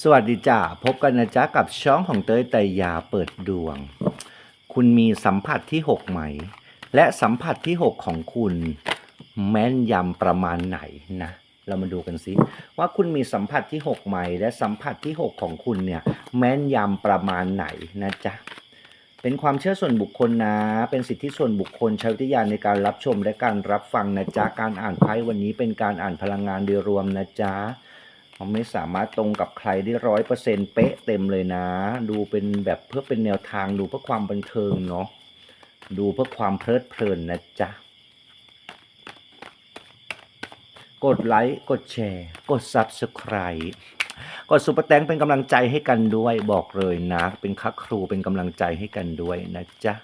สวัสดีจ้าพบกันนะจ๊ะกับช่องของเต้ยไตรยาเปิดดวง คุณมีสัมผัสที่ 6 ไหม และสัมผัสที่ 6 ของคุณแม่นยำประมาณไหนนะ เรามาดูกันสิว่าคุณมีสัมผัสที่ 6 ไหม และสัมผัสที่ 6 ของคุณเนี่ยแม่นยำประมาณไหนนะจ๊ะเป็นความเชื่อส่วนบุคคลนะ เป็นสิทธิส่วนบุคคลใช้วิทยาในการรับชมและการรับฟังนะจ๊ะ การอ่านไพ่วันนี้เป็นการอ่านพลังงานโดยรวมนะจ๊ะ มันไม่สามารถตรงกับใครได้ร้อยเปอร์เซ็นเป๊ะเต็มเลยนะ ดูเป็นแบบเพื่อเป็นแนวทางดูเพื่อความบันเทิงเนาะดูเพื่อความเพลิดเพลินนะจ๊ะ กดไลค์กดแชร์ กด Subscribe กดซุปเปอร์แตงเป็นกำลังใจให้กันด้วยบอกเลยนะ เป็นคักครูเป็นกำลังใจให้กันด้วยนะจ๊ะ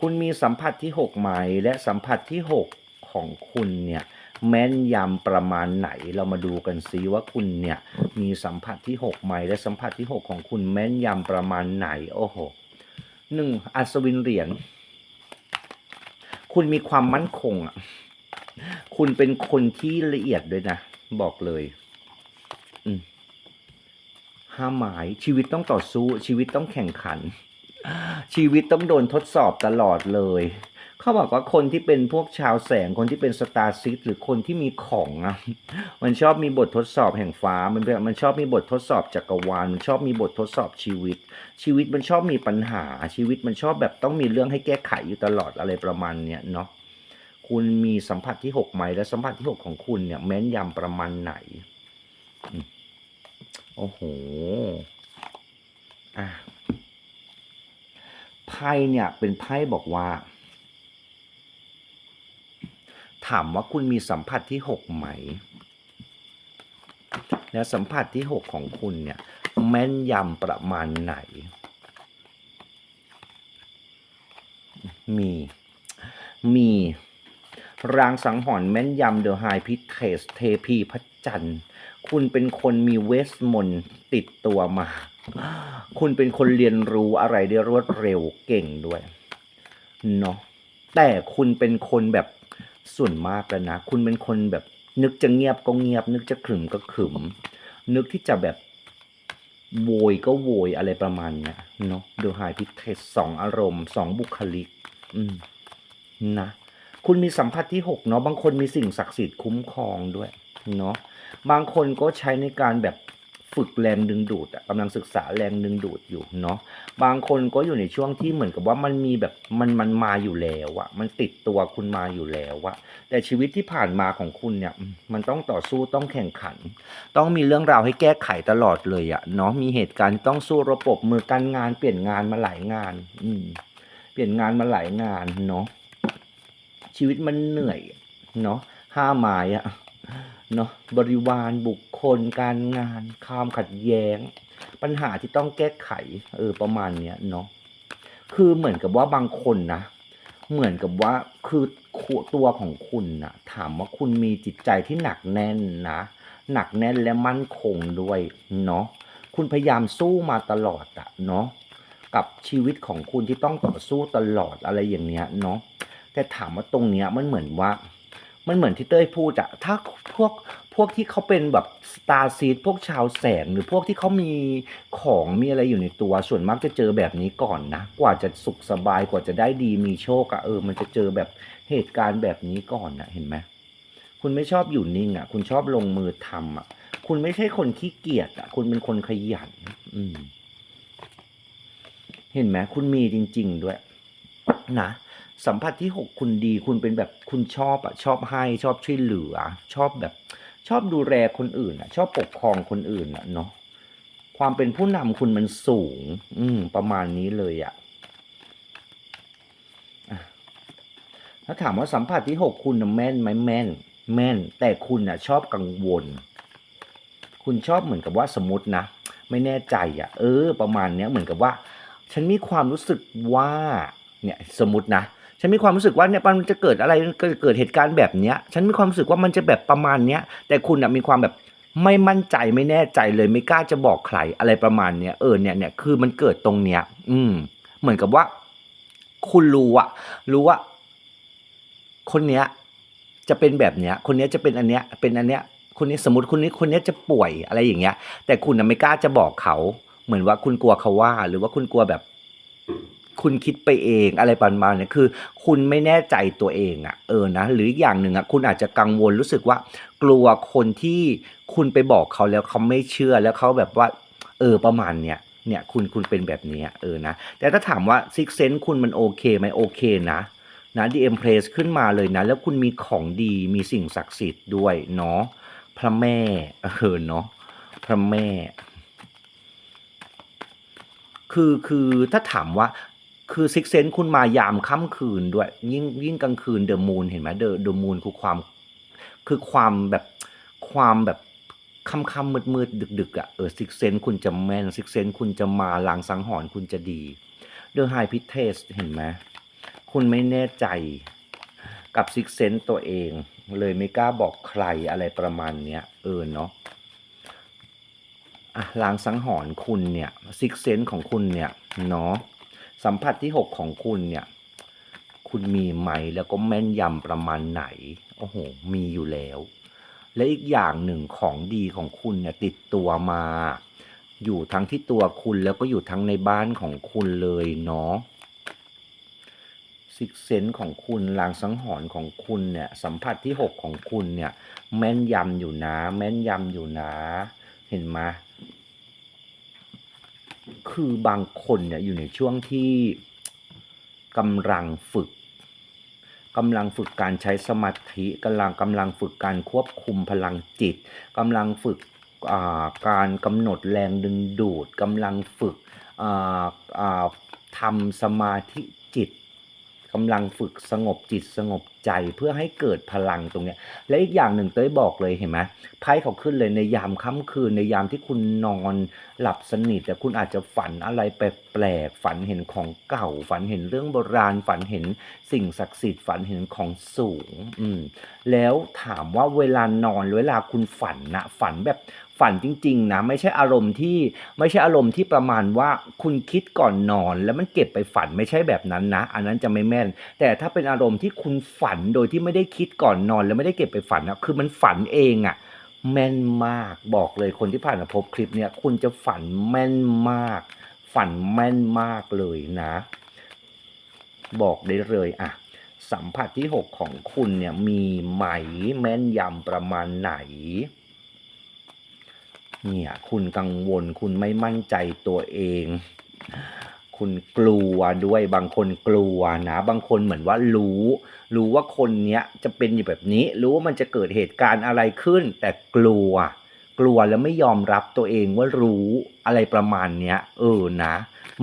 คุณมีสัมผัสที่ 6 ไหม และสัมผัสที่ 6 ของคุณเนี่ย แม่นยำประมาณไหนเรามาดูกันซิว่าคุณเนี่ยมีสัมผัสที่6ไหมและสัมผัสที่ 6 ของคุณแม่นยำประมาณไหนโอ้โหหนึ่งอัศวินเหรียญคุณมีความมั่นคงอะคุณเป็นคนที่ละเอียดด้วยนะ บอกเลยห้าหมายชีวิตต้องต่อสู้ ชีวิตต้องแข่งขัน ชีวิตต้องโดนทดสอบตลอดเลย เขาบอกว่าคนที่เป็นพวกชาวแสงคนที่เป็นสตาร์ซิสหรือคนที่มีของอะมันชอบมีบททดสอบแห่งฟ้ามันมันชอบมีบททดสอบจักรวาลมันชอบมีบททดสอบชีวิต ชีวิตมันชอบมีปัญหาชีวิตมันชอบแบบต้องมีเรื่องให้แก้ไขอยู่ตลอดอะไรประมาณเนี้ยเนาะคุณมีสัมผัสที่หกไหมและสัมผัสที่หกของคุณเนี่ยแม้นยำประมาณไหนโอ้โหอะไพ่เนี่ยเป็นไพ่บอกว่า ถามว่าคุณมีสัมผัสที่หกไหม และสัมผัสที่หกของคุณเนี่ยแม่นยำประมาณไหน มี มีรางสังหรณ์แม่นยำเดอะไฮพิเทสเทพีพระจันทร์ คุณเป็นคนมีเวสมนต์ติดตัวมา คุณเป็นคนเรียนรู้อะไรได้รวดเร็วเก่งด้วย เนาะแต่คุณเป็นคนแบบ ส่วนมากแล้วนะ คุณเป็นคนแบบ นึกจะเงียบก็เงียบ นึกจะขรึมก็ขรึม นึกที่จะแบบโวยก็โวยอะไรประมาณเนี้ยเนาะดูหายพิเทสสองอารมณ์สองบุคลิก อืมนะคุณมีสัมผัสที่หกเนาะบางคนมีสิ่งศักดิ์สิทธิ์คุ้มครองด้วยเนาะบางคนก็ใช้ในการแบบ ฝึกแรงดึงดูดอะกำลังศึกษาแรงดึงดูดอยู่เนาะบางคนก็อยู่ในช่วงที่เหมือนกับว่ามันมีแบบมันมันมาอยู่แล้วอะมันติดตัวคุณมาอยู่แล้วอะแต่ชีวิตที่ผ่านมาของคุณเนี่ยมันต้องต่อสู้ต้องแข่งขัน ต้องมีเรื่องราวให้แก้ไขตลอดเลยอะเนาะมีเหตุการณ์ที่ต้องสู้ระบบมือการงานเปลี่ยนงานมาหลายงาน อืมเปลี่ยนงานมาหลายงานเนาะชีวิตมันเหนื่อยเนาะห้าหมายอะ เนาะบริวารบุคคล การงานความขัดแย้ง ปัญหาที่ต้องแก้ไข เออประมาณเนี้ยเนาะคือเหมือนกับว่าบางคนนะเหมือนกับว่าคือตัวของคุณนะถามว่าคุณมีจิตใจที่หนักแน่นนะหนักแน่นและมั่นคงด้วยเนาะคุณพยายามสู้มาตลอดอะเนาะกับชีวิตของคุณที่ต้องต่อสู้ตลอดอะไรอย่างเนี้ยเนาะแต่ถามว่าตรงเนี้ยมันเหมือนว่า มันเหมือนที่เต้ยพูดอะถ้าพวกพวกที่เขาเป็นแบบสตาร์ซีดพวกชาวแสงหรือพวกที่เขามีของมีอะไรอยู่ในตัวส่วนมากจะเจอแบบนี้ก่อนนะ กว่าจะสุขสบายกว่าจะได้ดีมีโชคอะเออ มันจะเจอแบบเหตุการณ์แบบนี้ก่อนนะเห็นไหมคุณไม่ชอบอยู่นิ่งอะคุณชอบลงมือทำอะคุณไม่ใช่คนขี้เกียจอะคุณเป็นคนขยัน อืม เห็นไหมคุณมีจริง ๆ ด้วย นะ สัมผัสที่หกคุณดี คุณเป็นแบบคุณชอบอะชอบให้ชอบช่วยเหลือ ชอบแบบชอบดูแลคนอื่นอะชอบปกครองคนอื่นอะเนาะความเป็นผู้นำคุณมันสูง อืม ประมาณนี้เลยอะถ้าถามว่าสัมผัสที่หกคุณแม่นไหมแม่น แม่น แต่คุณน่ะชอบกังวล คุณชอบเหมือนกับว่าสมมตินะไม่แน่ใจอะเออ ประมาณเนี้ยเหมือนกับว่า ฉันมีความรู้สึกว่า เนี่ย สมมตินะ ฉันมีความรู้สึกว่าเนี่ยมันจะเกิดอะไรเกิดเกิดเหตุการณ์แบบเนี้ย ฉันมีความรู้สึกว่ามันจะแบบประมาณเนี้ย แต่คุณมีความแบบไม่มั่นใจไม่แน่ใจเลยไม่กล้าจะบอกใครอะไรประมาณเนี้ยเออเนี่ยเนี่ยคือมันเกิดตรงเนี้ย อืม เหมือนกับว่า คุณรู้อะรู้ว่า คนเนี้ย จะเป็นแบบเนี้ย คนเนี้ยจะเป็นอันเนี้ย เป็นอันเนี้ยคนนี้สมมติคนนี้คนนี้จะป่วยอะไรอย่างเงี้ย แต่คุณน่ะไม่กล้าจะบอกเขา เหมือนว่าคุณกลัวเขาว่า หรือว่าคุณกลัวแบบ คุณคิดไปเองอะไรประมาณเนี้ยคือ คุณไม่แน่ใจตัวเองอะ่ะเออนะหรืออีกอย่างหนึ่งอะ่ะคุณอาจจะกังวลรู้สึกว่า กลัวคนที่คุณไปบอกเขาแล้วเขาไม่เชื่อแล้วเขาแบบว่า เออประมาณเนี้ยเนี่ยคุณคุณเป็นแบบนี้เออนะ แต่ถ้าถามว่าซิกเซนต์คุณมันโอเคไหมโอเคนะนะดีเอ็มเพลสขึ้นมาเลยนะ แล้วคุณมีของดีมีสิ่งศักดิ์สิทธิ์ด้วยเนาะพระแม่เออเนาะพระแม่ คือคือถ้าถามว่า คือซิกเซนคุณมายามค่ำคืนด้วย ยิ่งยิ่งกลางคืนเดอะมูนเห็นไหมเดอะเดอะมูนคือความคือความแบบความแบบค่ำค่ำมืดมืดดึกดึกๆอะเออซิกเซนคุณจะแม่นซิกเซนคุณจะมาลางสังหรณ์คุณจะดีเดอะไฮพิเทสเห็นไหมคุณไม่แน่ใจกับซิกเซนตัวเอง เลยไม่กล้าบอกใครอะไรประมาณเนี้ยเออเนาะอะลางสังหรณ์คุณเนี่ยซิกเซนของคุณเนี่ยเนาะ สัมผัสที่6ของคุณเนี่ย คุณมีไหมแล้วก็แม่นยำประมาณไหน โอ้โห มีอยู่แล้ว และอีกอย่างหนึ่งของดีของคุณเนี่ยติดตัวมา อยู่ทั้งที่ตัวคุณแล้วก็อยู่ทั้งในบ้านของคุณเลยเนาะซิกเซนของคุณลางสังหรณ์ของคุณเนี่ยสัมผัสที่ 6 ของคุณเนี่ย แม่นยำอยู่นะ แม่นยำอยู่นะ เห็นไหม คือบางคนเนี่ยอยู่ในช่วงที่กำลังฝึกกำลังฝึกการใช้สมาธิกำลังกำลังฝึกการควบคุมพลังจิตกำลังฝึกาการกำหนดแรงดึงดูดกำลังฝึกทำสมาธิจิต กำลังฝึกสงบจิตสงบใจเพื่อให้เกิดพลังตรงเนี้ย และอีกอย่างหนึ่งเต้ยบอกเลยเห็นไหมไพ่เขาขึ้นเลยในยามค่ำคืนในยามที่คุณนอนหลับสนิทแต่คุณอาจจะฝันอะไรแปลกๆฝันเห็นของเก่า ฝันเห็นเรื่องโบราณ ฝันเห็นสิ่งศักดิ์สิทธิ์ฝันเห็นของสูง อืมแล้วถามว่าเวลานอนเวลาคุณฝันนะฝันแบบ ฝันจริง ๆ นะ ไม่ใช่อารมณ์ที่ไม่ใช่อารมณ์ที่ประมาณว่าคุณคิดก่อนนอน แล้วมันเก็บไปฝันไม่ใช่แบบนั้นนะ อันนั้นจะไม่แม่น แต่ถ้าเป็นอารมณ์ที่คุณฝันโดยที่ไม่ได้คิดก่อนนอน แล้วไม่ได้เก็บไปฝันนะคือมันฝันเองอะแม่นมากบอกเลยคนที่ผ่านมาพบคลิปเนี่ยคุณจะฝันแม่นมาก ฝันแม่นมากเลยนะ บอกได้เลยอะสัมผัสที่ 6 ของคุณเนี่ยมีไหมแม่นยำประมาณไหน เนี่ยคุณกังวล คุณไม่มั่นใจตัวเอง คุณกลัวด้วยบางคนกลัวนะ บางคนเหมือนว่ารู้ รู้ว่าคนเนี้ยจะเป็นอยู่แบบนี้ รู้ว่ามันจะเกิดเหตุการณ์อะไรขึ้น แต่กลัว กลัวแล้วไม่ยอมรับตัวเองว่ารู้อะไรประมาณเนี้ย เออนะ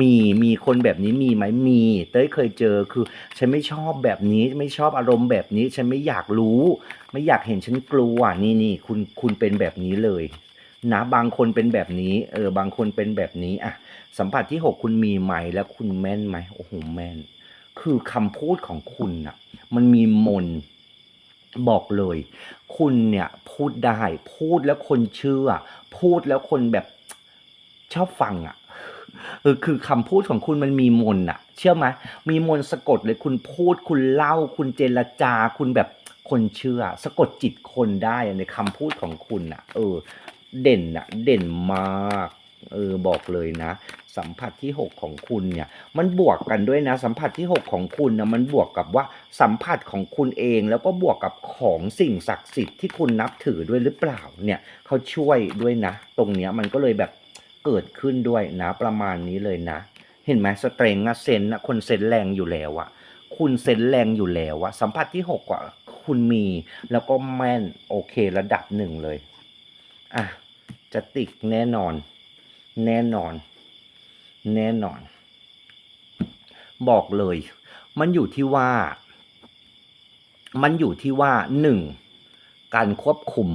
มีมีคนแบบนี้มีไหมมี เต้ยเคยเจอคือ ฉันไม่ชอบแบบนี้ไม่ชอบอารมณ์แบบนี้ ฉันไม่อยากรู้ ไม่อยากเห็นฉันกลัวนี่นี่คุณคุณเป็นแบบนี้เลย นะบางคนเป็นแบบนี้เออบางคนเป็นแบบนี้อะสัมผัสที่ 6 คุณมีไหมแล้วคุณแม่นไหมโอ้โหแม่น คือคำพูดของคุณน่ะ มันมีมนบอกเลย คุณเนี่ยพูดได้ พูดแล้วคนเชื่อ พูดแล้วคนแบบชอบฟังอะเออคือคำพูดของคุณมันมีมนอะเชื่อไหมมีมนสะกดเลยคุณพูดคุณเล่า คุณเจรจา คุณแบบคนเชื่อ สะกดจิตคนได้ในคำพูดของคุณอะเออ เด่นอะเด่นมากเออบอกเลยนะ สัมผัสที่ 6 ของคุณเนี่ยมันบวกกันด้วยนะ สัมผัสที่ 6 ของคุณนะมันบวกกับว่าสัมผัสของคุณเองแล้วก็บวกกับของสิ่งศักดิ์สิทธิ์ที่คุณนับถือด้วยหรือเปล่าเนี่ยเขาช่วยด้วยนะ ตรงเนี้ยมันก็เลยแบบเกิดขึ้นด้วยนะประมาณนี้เลยนะ เห็นไหมสเตรงอะเซนอะคนเซนแรงอยู่แล้วอะคุณเซนแรงอยู่แล้วอะสัมผัสที่6อะคุณมีแล้วก็แม่นโอเคระดับหนึ่งเลย อะจะติกแน่นอน แน่นอน แน่นอน บอกเลย มันอยู่ที่ว่า มันอยู่ที่ว่าหนึ่งการควบคุม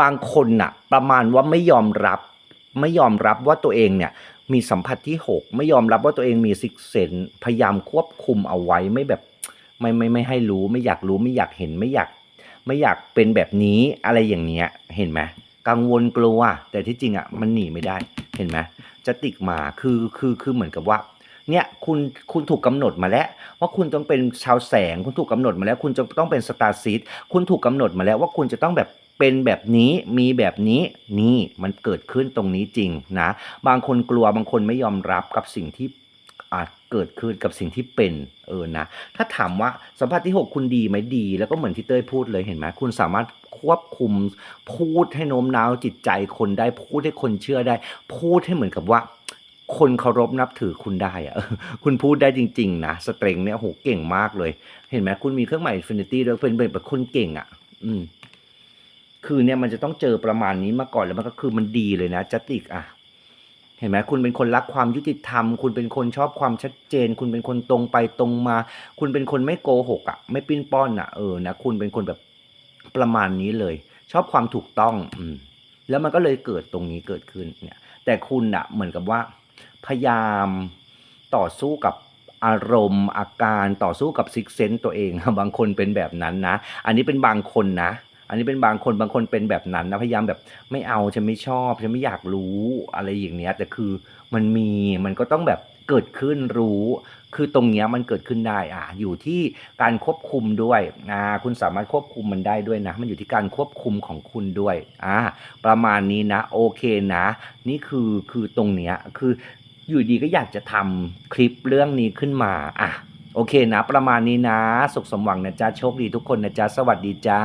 บางคนน่ะ ประมาณว่าไม่ยอมรับ ไม่ยอมรับว่าตัวเองเนี่ย มีสัมผัสที่หกไม่ยอมรับว่าตัวเองมีซิกเซนพยายามควบคุมเอาไว้ไม่แบบไม่ไม่ไม่ให้รู้ ไม่อยากรู้ไม่อยากเห็นไม่อยาก ไม่อยากเป็นแบบนี้อะไรอย่างเนี้ย เห็นไหม กังวลกลัว แต่ที่จริงอะมันหนีไม่ได้เห็นไหมจะติกมาคือคือคือเหมือนกับว่าเนี่ยคุณคุณถูกกำหนดมาแล้วว่าคุณต้องเป็นชาวแสง คุณถูกกำหนดมาแล้ว คุณจะต้องเป็นสตาร์ซีดคุณถูกกำหนดมาแล้วว่าคุณจะต้องแบบเป็นแบบนี้มีแบบนี้นี่มันเกิดขึ้นตรงนี้จริงนะบางคนกลัวบางคนไม่ยอมรับกับสิ่งที่อาจเกิดขึ้นกับสิ่งที่เป็นเออนะถ้าถามว่าสัมผัสที่ 6 คุณดีไหมดี แล้วก็เหมือนที่เต้ยพูดเลยเห็นไหมคุณสามารถ ควบคุม พูดให้โน้มน้าวจิตใจคนได้ พูดให้คนเชื่อได้ พูดให้เหมือนกับว่าคนเคารพนับถือคุณได้อะคุณพูดได้จริง ๆ นะสเตรงเนี่ยโหเก่งมากเลย เห็นไหมคุณมีเครื่องหมายอินฟินิตี้ด้วยเป็นแบบคนเก่งอะ อืม คือเนี่ยมันจะต้องเจอประมาณนี้มาก่อนแล้วมันก็คือมันดีเลยนะจัติกอะ เห็นไหมคุณเป็นคนรักความยุติธรรม คุณเป็นคนชอบความชัดเจน คุณเป็นคนตรงไปตรงมา คุณเป็นคนไม่โกหกอะ ไม่ปิ้นป้อนอะเออนะคุณเป็นคนแบบ ประมาณนี้เลย ชอบความถูกต้องอืมแล้วมันก็เลยเกิดตรงนี้เกิดขึ้นเนี่ย แต่คุณอะเหมือนกับว่า พยายามต่อสู้กับอารมณ์อาการต่อสู้กับซิกเซนตัวเอง บางคนเป็นแบบนั้นนะ อันนี้เป็นบางคนนะ อันนี้เป็นบางคนบางคนเป็นแบบนั้นนะพยายามแบบไม่เอาฉันไม่ชอบฉันไม่อยากรู้อะไรอย่างเนี้ยแต่คือมันมีมันก็ต้องแบบ เกิดขึ้นรู้ คือตรงเนี้ยมันเกิดขึ้นได้อะอยู่ที่การควบคุมด้วยอ่าคุณสามารถควบคุมมันได้ด้วยนะ มันอยู่ที่การควบคุมของคุณด้วยอ่าประมาณนี้นะโอเคนะ นี่คือคือตรงเนี้ยคืออยู่ดีก็อยากจะทำคลิปเรื่องนี้ขึ้นมาอะโอเคนะ ประมาณนี้นะ สุขสมหวังนะจ๊ะโชคดีทุกคนนะจ๊ะสวัสดีจ้า